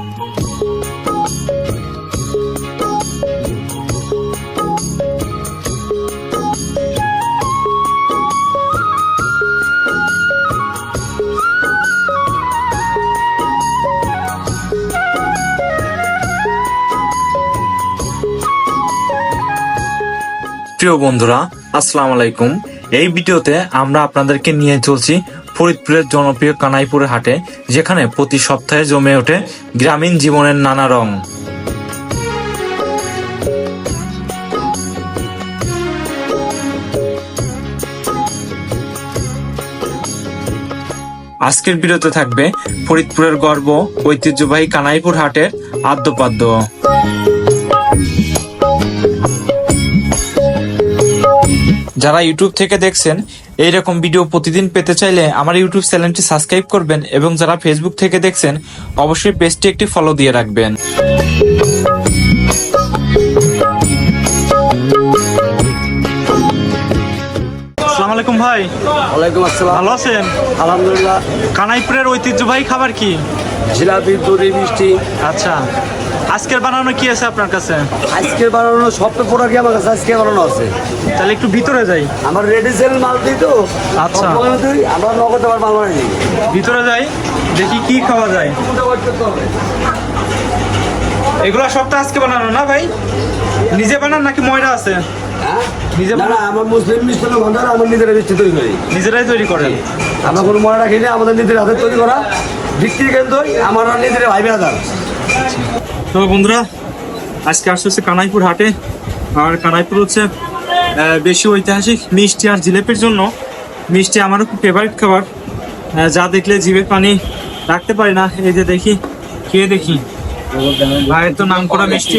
প্রিয় বন্ধুরা আসসালামু আলাইকুম। এই ভিডিওতে আমরা আপনাদেরকে নিয়ে চলছি ফরিদপুরের জনপ্রিয় কানাইপুরের হাটে, যেখানে প্রতি সপ্তাহে জমে ওঠে গ্রামীণ জীবনের নানা রং। আজকের বিরতে থাকবে ফরিদপুরের গর্ব, ঐতিহ্যবাহী কানাইপুর হাটের আদ্যপাদ্য। যারা ইউটিউব থেকে দেখছেন এই রকম ভিডিও প্রতিদিন পেতে চাইলে আমার ইউটিউব চ্যানেলটি সাবস্ক্রাইব করবেন এবং যারা ফেসবুক থেকে দেখছেন অবশ্যই পেজটি একটি ফলো দিয়ে রাখবেন। আসসালামু আলাইকুম ভাই। ওয়ালাইকুম আসসালাম। ভালো আছেন? আলহামদুলিল্লাহ। কানাইপুরের ঐতিহ্যবাহী খাবার কি? জিলাপি দড়ি মিষ্টি। আচ্ছা। আজকের বানানো কি আছে আপনার কাছে? আজকে বানানো সব তো প্রোডাক্টই আমার কাছে আজকে বানানো আছে। তাহলে একটু ভিতরে যাই। আমার রেডি সেল মাল দিই তো। আচ্ছা। আমরা নগদ আবার মাল বানাই ভিতরে যাই দেখি কি খাওয়া যায়। এগুলো সব তো আজকে বানানো না ভাই? নিজে বানান নাকি ময়দা আছে? হ্যাঁ? নিজে না আমার মুসলিম মিষ্টি ভান্ডার আমার নিজেরা মিষ্টি তৈরি করি। নিজেরাই তৈরি করেন। আমরা কোনো মনে রাখি না আমাদের নিজের হাতে তৈরি করা। বিক্রি কিন্তু আমার নিজের ভাই বেড়াদার। তো বন্ধুরা, আজকে আসছে হচ্ছে কানাইপুর হাটে। আর কানাইপুর হচ্ছে বেশি ঐতিহাসিক মিষ্টি আর জিলেপির জন্য। মিষ্টি আমারও খুব ফেভারিট খাবার। যা দেখলে জিভে পানি রাখতে পারি না। এই যে দেখি, খেয়ে দেখি। ভাইয়ের তো নাম করা মিষ্টি।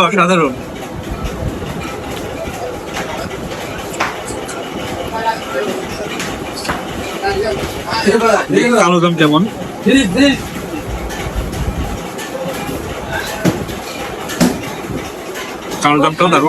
অসাধারণ। কালো দাম কেমন? কালো দামটাও দেখো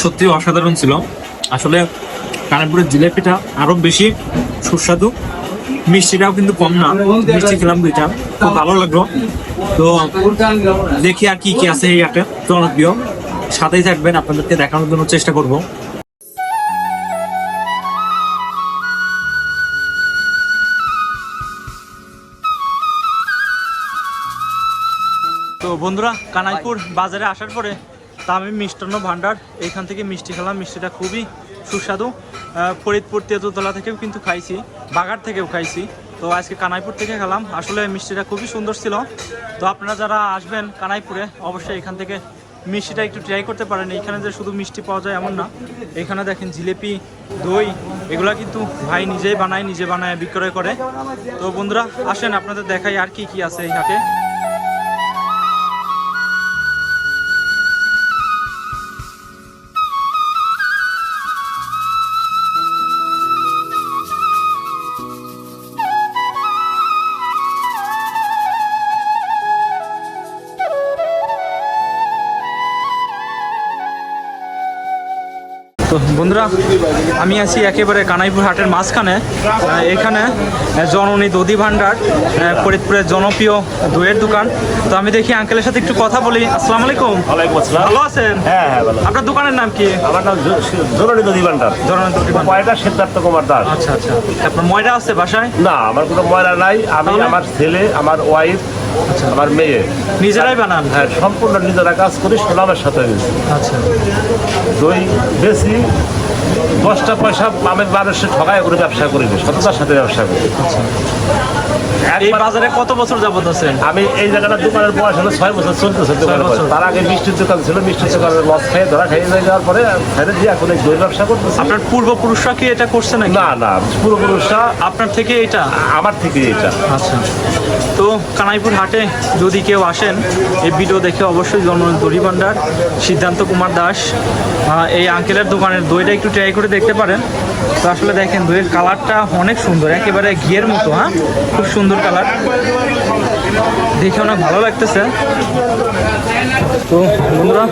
সত্যি অসাধারণ ছিল। আসলে কানপুরের জিলেপিটা আরও বেশি সুস্বাদু। মিষ্টিটাও কিন্তু কম না, মিষ্টি খেলাম দুইটা। খুব ভালো লাগল। তো দেখি আর কি কি আছে এই একটা জনপ্রিয়। সাথেই থাকবেন, আপনাদেরকে দেখানোর জন্য চেষ্টা করব। তো বন্ধুরা কানাইপুর বাজারে আসার পরে তা আমি মিষ্টান্ন ভান্ডার এইখান থেকে মিষ্টি খেলাম, মিষ্টিটা খুবই সুস্বাদু। ফরিদপুর তেঁতুতলা থেকেও কিন্তু খাইছি, বাগার থেকেও খাইছি। তো আজকে কানাইপুর থেকে খেলাম। আসলে মিষ্টিটা খুবই সুন্দর ছিল। তো আপনারা যারা আসবেন কানাইপুরে, অবশ্যই এখান থেকে মিষ্টিটা একটু ট্রাই করতে পারেন। এখানে যে শুধু মিষ্টি পাওয়া যায় এমন না। এখানে দেখেন জিলেপি, দই, এগুলা কিন্তু ভাই নিজেই বানায়, নিজে বানায়, বিক্রয় করে। তো বন্ধুরা, আসেন, আপনাদের দেখাই আর কি কি আছে এই হাটে। বন্ধুরা আমি আছি একেবারে কানাইপুর হাটের মাঝখানে। এখানে জননী দধি ভাণ্ডার ফরিদপুরের জনপ্রিয় দইয়ের দোকান। তো আমি দেখি আঙ্কেলের সাথে একটু কথা বলি। আসসালামু আলাইকুম। ভালো আছেন? হ্যাঁ হ্যাঁ ভালো। আপনার দোকানের নাম কি? আমার নাম জরুরি নদী ভান্ডার জননী দধি ভাণ্ডার। সিদ্ধার্থ কুমার দাস। আচ্ছা আচ্ছা। আপনার ময়দা আছে বাসায়? না আমার কোনো ময়লা নাই। আমি আমার ছেলে আমার ওয়াইফ আমার মেয়ে। নিজেরাই বানান। হ্যাঁ সম্পূর্ণ নিজেরা কাজ করি সোনামের সাথে আচ্ছা। দই বেশি দশটা পয়সা আমি মানুষের ঠগায় করে ব্যবসা করি সততার সাথে ব্যবসা করি। এই বাজারে কত বছর যাবত আছেন? আমি এই জায়গাটার দোকানের বয়স হলো ছয় বছর চলতেছে তার আগে মিষ্টির দোকান ছিল মিষ্টির দোকানের লস খেয়ে ধরা খেয়ে যাওয়ার পরে ছেড়ে দিয়ে এখন এই দই ব্যবসা করতেছি। আপনার পূর্বপুরুষরা কি এটা করছে নাকি? না না পূর্বপুরুষরা আপনার থেকে এটা আমার থেকে এটা আচ্ছা। তো কানাইপুর হাটে যদি কেউ আসেন, এই ভিডিও দেখে অবশ্যই জন্ম দড়ি ভান্ডার, সিদ্ধান্ত কুমার দাস। এই আঙ্কেলের দোকানের দইটা একটু ট্রাই করে দেখতে পারেন। তো আসলে দেখেন, দইয়ের কালারটা অনেক সুন্দর, একেবারে ঘিয়ের মতো হ্যাঁ? খুব সুন্দর কালার। দেখে অনেক ভালো লাগতেছে। তো বন্ধুরা,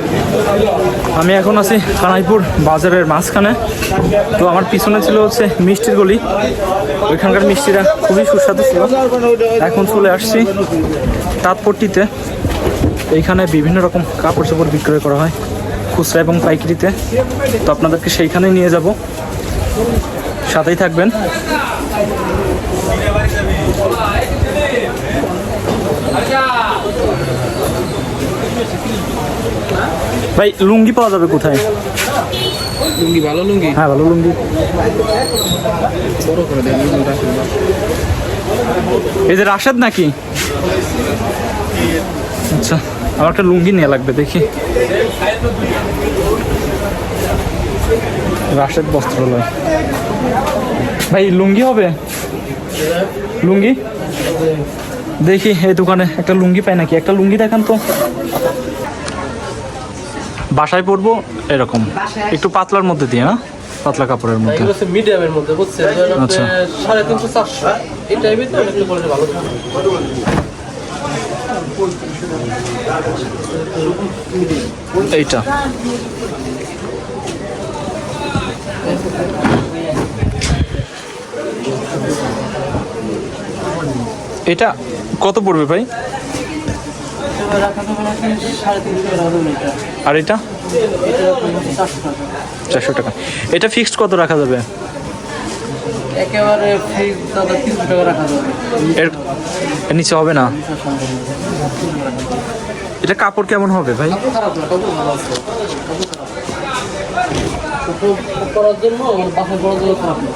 আমি এখন আছি কানাইপুর বাজারের মাঝখানে। তো আমার পিছনে ছিল হচ্ছে মিষ্টির গলি। ওইখানকার মিষ্টিরা খুবই সুস্বাদু ছিল। এখন চলে আসছি তাৎপট্টিতে এইখানে বিভিন্ন রকম কাপড় চোপড় বিক্রয় করা হয়, খুচরা এবং পাইকারিতে। তো আপনাদেরকে সেইখানেই নিয়ে যাব। সাথেই থাকবেন। ভাই লুঙ্গি পাওয়া যাবে কোথায়? লুঙ্গি ভালো লুঙ্গি? হ্যাঁ ভালো লুঙ্গি। এই যে রাশেদ নাকি? আচ্ছা আমার একটা লুঙ্গি নিয়ে লাগবে দেখি। রাশেদ বস্ত্রালয় ভাই লুঙ্গি হবে? লুঙ্গি? দেখি এই দোকানে একটা লুঙ্গি পাই নাকি? একটা লুঙ্গি দেখান তো। বাসায় পরবো এরকম। একটু পাতলার মধ্যে দিয়ে না পাতলা কাপড়ের মধ্যে। মিডিয়ামের মধ্যে বুঝছেন? আচ্ছা। সাড়ে তিনশো চারশো। এই টাইপের তো একটু বললে ভালো এইটা। এটা কত পড়বে ভাই? আর এটা? চারশো টাকা। এটা ফিক্সড কত রাখা যাবে? একেবারে টাকা রাখা যাবে। এর নিচে হবে না? এটা কাপড় কেমন হবে ভাই? খারাপ না কত ভালো আছে। কত করার জন্য বাসায় করার জন্য খারাপ না।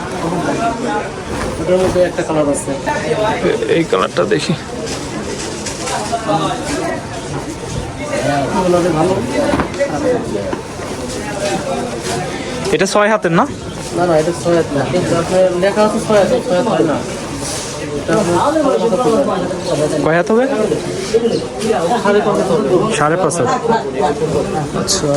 ওটার মধ্যে একটা কালার আছে। এই কালারটা দেখি। ভালো? এটা ছয় হাতের না? না না এটা ছয় হাত না। লেখা আছে ছয় হাত ছয় হাত হয় না কয় হাত হবে? সাড়ে পাঁচ হাত হবে। সাড়ে পাঁচ হাত। আচ্ছা।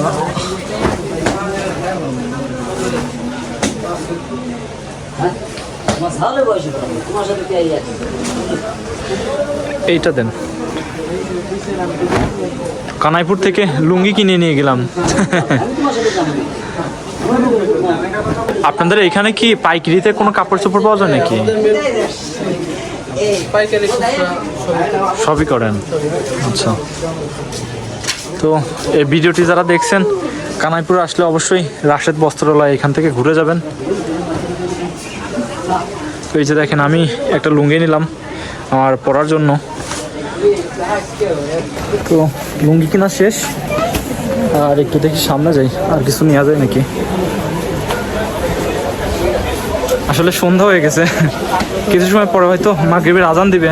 এইটা দেন। কানাইপুর থেকে লুঙ্গি কিনে নিয়ে গেলাম। আপনাদের এখানে কি পাইকারিতে কোনো কাপড় চোপড় পাওয়া যায় নাকি? সবই করেন। আচ্ছা। তো এই ভিডিওটি যারা দেখছেন, কানাইপুর আসলে অবশ্যই রাশেদ বস্ত্রালয় এখান থেকে ঘুরে যাবেন। তো এই যে দেখেন, আমি একটা লুঙ্গি নিলাম আমার পরার জন্য। তো লুঙ্গি কেনা শেষ। আর একটু দেখি সামনে যাই। আর কিছু নেওয়া যায় নাকি? আসলে সন্ধ্যা হয়ে গেছে। কিছু সময় পরে হয়তো মাগরিবের আজান দিবে।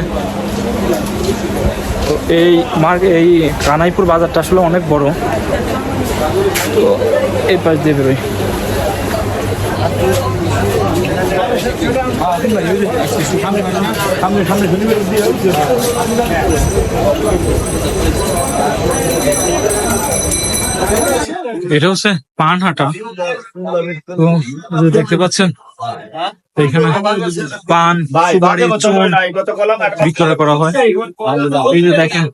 তো এই মার্ক এই কানাইপুর বাজারটা আসলে অনেক বড়। তো এই পাশ দিয়ে এটা হচ্ছে পানহাটা। তো দেখতে পাচ্ছেন এখানে পান বিক্রয় করা হয়। এই যে দেখেন,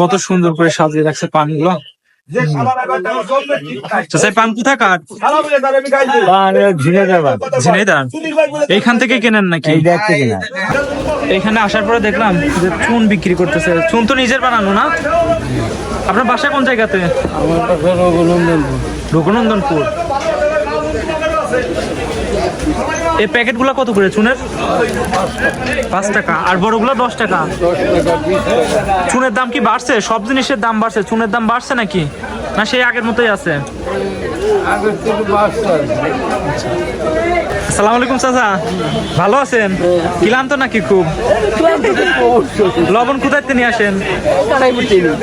কত সুন্দর করে সাজিয়ে রাখছে পানগুলো। এইখান থেকে কেনেন নাকি? এখানে আসার পরে দেখলাম যে চুন বিক্রি করতেছে। চুন তো নিজের বানানো না? আপনার বাসা কোন জায়গাতে? রঘুনন্দনপুর। এই প্যাকেটগুলো কত করে চুনের? পাঁচ টাকা। আর বড়গুলো দশ টাকা। চুনের দাম কি বাড়ছে? সব জিনিসের দাম বাড়ছে। চুনের দাম বাড়ছে নাকি? না, সেই আগের মতোই আছে? আসসালামু আলাইকুম চাচা। ভালো আছেন? কিলাম তো নাকি খুব? লবণ কোথায় নিয়ে আসেন?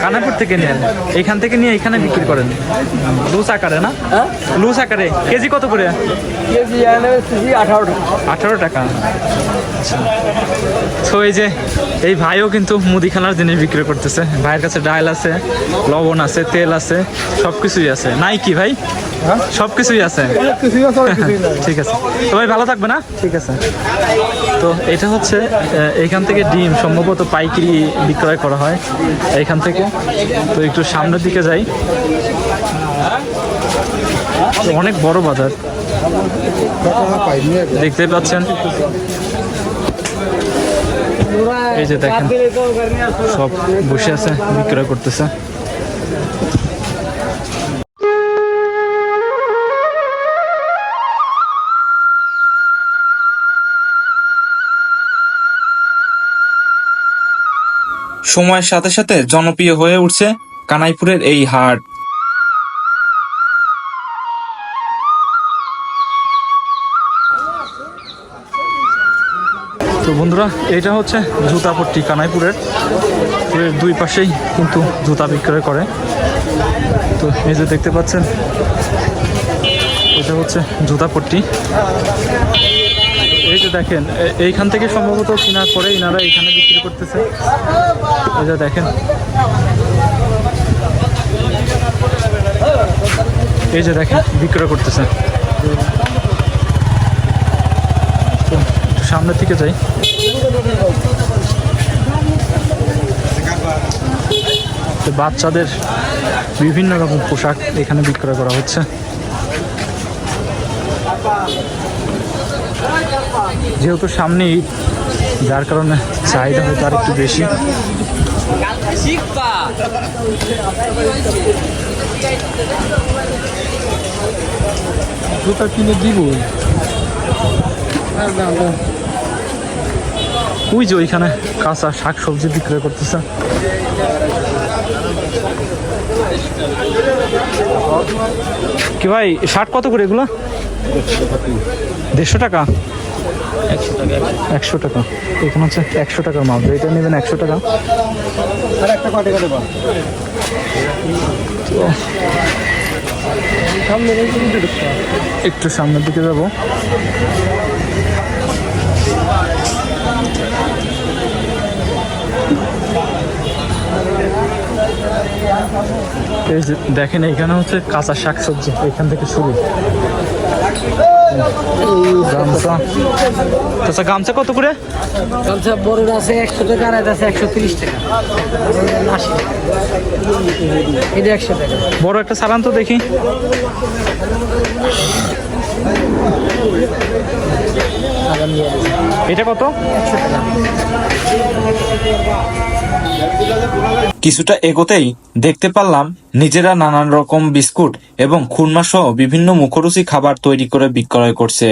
কানাপুর থেকে নেন। এখান থেকে নিয়ে এখানে বিক্রি করেন। লুস আকারে না? লুস আকারে। কেজি কত করে? আঠারো টাকা। তো এই যে এই ভাইও কিন্তু মুদিখানার জিনিস বিক্রি করতেছে। ভাইয়ের কাছে ডাল আছে লবণ আছে তেল আছে সব কিছুই আছে? নাই কি ভাই সব কিছুই আছে ঠিক আছে। ভাই ভালো থাকবে না? ঠিক আছে। তো এটা হচ্ছে এইখান থেকে ডিম সম্ভবত পাইকারি বিক্রয় করা হয় এইখান থেকে। তো একটু সামনের দিকে যাই। অনেক বড় বাজার। দেখতে পাচ্ছেন? এই যে দেখেন সব বসে আছে বিক্রয় করতেছে। সময়ের সাথে সাথে জনপ্রিয় হয়ে উঠছে কানাইপুরের এই হাট। তো বন্ধুরা, এটা হচ্ছে জুতাপট্টি কানাইপুরের। দুই পাশেই কিন্তু জুতা বিক্রয় করে। তো এই যে দেখতে পাচ্ছেন, এটা হচ্ছে জুতাপট্টি। এই যে দেখেন এইখান থেকে সম্ভবত কেনার পরে এনারা এখানে বিক্রি করতেছে। এই যে দেখেন। এই যে দেখেন, বিক্রয় করতেছে। সামনের দিকে যাই। বাচ্চাদের বিভিন্ন রকম পোশাক এখানে বিক্রয় করা হচ্ছে। যেহেতু সামনে ঈদ, যার কারণে চাহিদা হয়তো আর একটু বেশি। জুতা কিনে দিব। ওই যে ওইখানে কাঁচা শাক সবজি বিক্রয় করতেছে। কি ভাই শার্ট কত করে এগুলো? দেড়শো টাকা। একশো টাকা এখানে হচ্ছে একশো টাকার মাল। এটা নেবেন একশো টাকা। একটু সামনের দিকে যাব। এই যে দেখেন এখানে হচ্ছে কাঁচা শাক সবজি এখান থেকে শুরু। গামছা। আচ্ছা গামছা কত করে? গামছা বড়টা আছে একশো টাকা আর আছে একশো তিরিশ টাকা। আশি। টাকা এটা একশো টাকা। বড় একটা সালান তো দেখি। এটা কত? কিছুটা এগোতেই দেখতে পারলাম নিজেরা নানান রকম বিস্কুট এবং খুরমা সহ বিভিন্ন মুখরুচি খাবার তৈরি করে বিক্রয় করছে।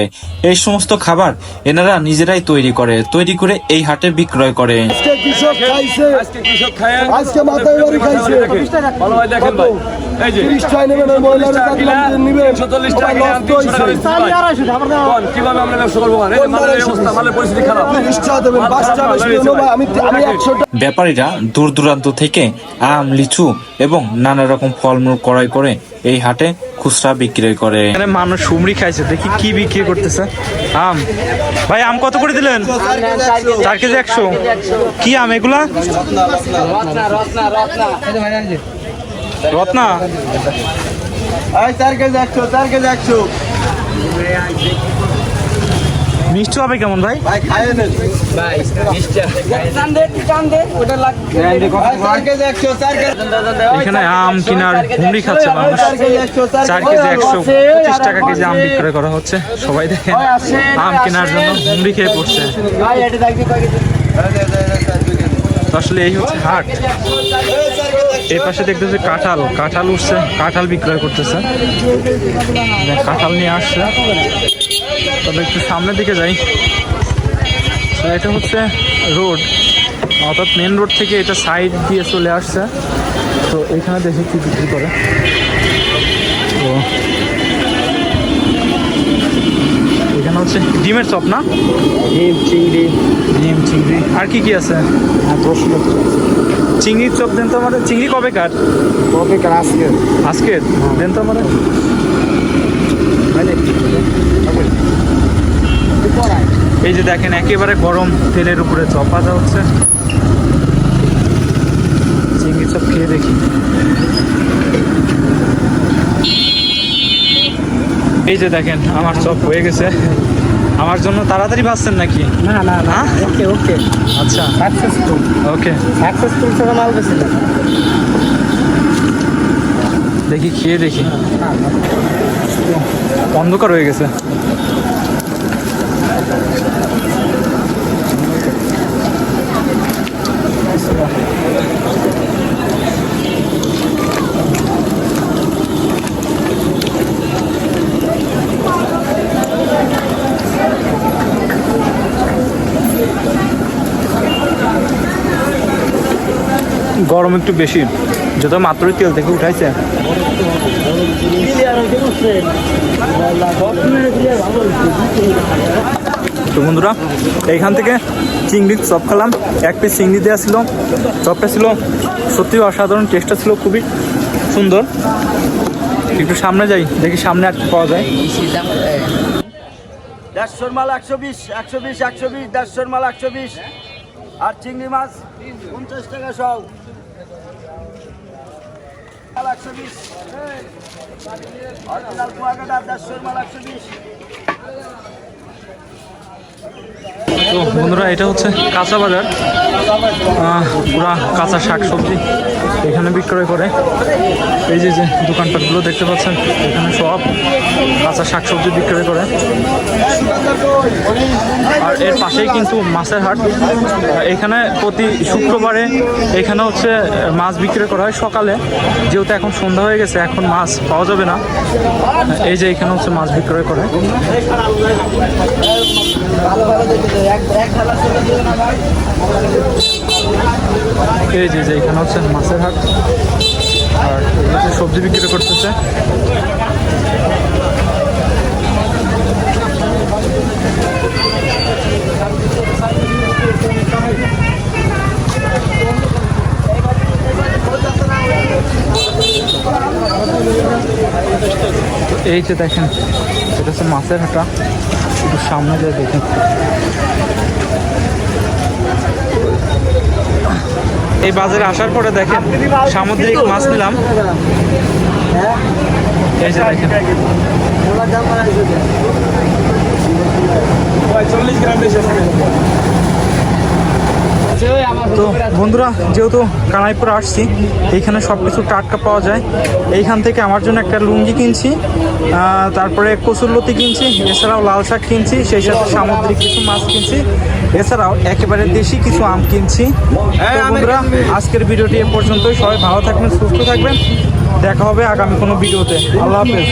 এই সমস্ত খাবার এনারা নিজেরাই তৈরি করে তৈরি করে এই হাটে বিক্রয় করে। আজকে কৃষক খাইছে। আজকে মাথায় বাড়ি খাইছে। ভালো হয় দেখেন ভাই। কীভাবে আমরা ব্যবসা করব? পরিস্থিতি খারাপ। ব্যাপারীরা দূর দূরান্ত থেকে আম লিচু এবং নানা রকম ফলমূল ক্রয় করে এই হাটে খুচরা বিক্রয় করে। এখানে মানুষ সুমরি খাইছে দেখি কি বিক্রি করতেছে। আম। ভাই আম কত করে দিলেন? চার কেজি একশো। কি আম এগুলা? রত্না? চার কেজি একশো চার কেজি একশো। মিষ্টি হবে কেমন ভাই? এখানে আম কিনার হুমড়ি খাচ্ছে মানুষ। চার কেজি একশো পঁচিশ টাকা কেজি আম বিক্রয় করা হচ্ছে। সবাই দেখেন আম কেনার জন্য হুমড়ি খেয়ে পড়ছে। আসলে এই হচ্ছে হাট। এই পাশে দেখতেছে কাঁঠাল। কাঁঠাল উঠছে, কাঁঠাল বিক্রয় করতেছে। কাঁঠাল নিয়ে আসছে। তবে একটু সামনের দিকে যাই। তো এটা হচ্ছে রোড। অর্থাৎ মেন রোড থেকে এটা সাইড দিয়ে চলে আসছে। তো এখানে দেখি কি বিক্রি করে। তো হচ্ছে? ডিমের চপ না? ডিম চিংড়ি। ডিম চিংড়ি। আর কি কি আছে? চিংড়ির চপ দেন তো আমাদের। চিংড়ি কবে কার? কবে কার? আজকে। আজকে দেন তো আমাদের। এই যে দেখেন একেবারে গরম তেলের উপরে চপ ভাজা হচ্ছে। চিংড়ি চপ খেয়ে দেখি। এই যে দেখেন আমার চপ হয়ে গেছে। আমার জন্য তাড়াতাড়ি বাসছেন নাকি? না না না হ্যাঁ? ওকে ওকে। আচ্ছা। সাকসেসফুল ওকে। সাকসেসফুল ছাড়া মাল বেশি দেখি খেয়ে দেখি। অন্ধকার হয়ে গেছে। গরম একটু বেশি। যত মাত্রই তেল থেকে উঠাইছে। তো বন্ধুরা, এইখান থেকে চিংড়ির চপ খেলাম। এক পিস চিংড়ি দেওয়া ছিল। চপটা ছিল সত্যি অসাধারণ টেস্টটা ছিল খুবই সুন্দর। একটু সামনে যাই, দেখি সামনে আর পাওয়া যায়। দেড়শোর মাল একশো বিশ একশো বিশ একশো বিশ, দেড়শোর মাল একশো বিশ। আর চিংড়ি মাছ পঞ্চাশ টাকা সব। একশো বিশ। অরিজিনাল কুয়াকাটা দেড়শোর মাল একশো বিশ। তো বন্ধুরা, এটা হচ্ছে কাঁচা বাজার। পুরা কাঁচা শাক সবজি এখানে বিক্রয় করে। এই যে যে দোকানপাটগুলো দেখতে পাচ্ছেন, এখানে সব কাঁচা শাক সবজি বিক্রয় করে। আর এর পাশেই কিন্তু মাছের হাট। এখানে প্রতি শুক্রবারে এখানে হচ্ছে মাছ বিক্রি করা হয় সকালে। যেহেতু এখন সন্ধ্যা হয়ে গেছে, এখন মাছ পাওয়া যাবে না। এই যে, এখানে হচ্ছে মাছ বিক্রয় করে। এই যে এখানে হচ্ছে মাছের হাট। আর সবজি বিক্রি করতেছে। এই যে দেখেন, এটা হচ্ছে মাছের হাটা। একটু সামনে যায় দেখেন। এই বাজারে আসার পরে দেখেন, সামুদ্রিক মাছ নিলাম। যে দেখেন। তো বন্ধুরা যেহেতু কানাইপুর আসছি এইখানে সব কিছু টাটকা পাওয়া যায়। এইখান থেকে আমার জন্য একটা লুঙ্গি কিনছি তারপরে কচুরলতি কিনছি এছাড়াও লাল শাক কিনছি সেই সাথে সামুদ্রিক কিছু মাছ কিনছি এছাড়াও একেবারে দেশি কিছু আম কিনছি। বন্ধুরা আজকের ভিডিওটি এ পর্যন্তই। সবাই ভালো থাকবেন সুস্থ থাকবেন। দেখা হবে আগামী কোনো ভিডিওতে। আল্লাহ হাফেজ।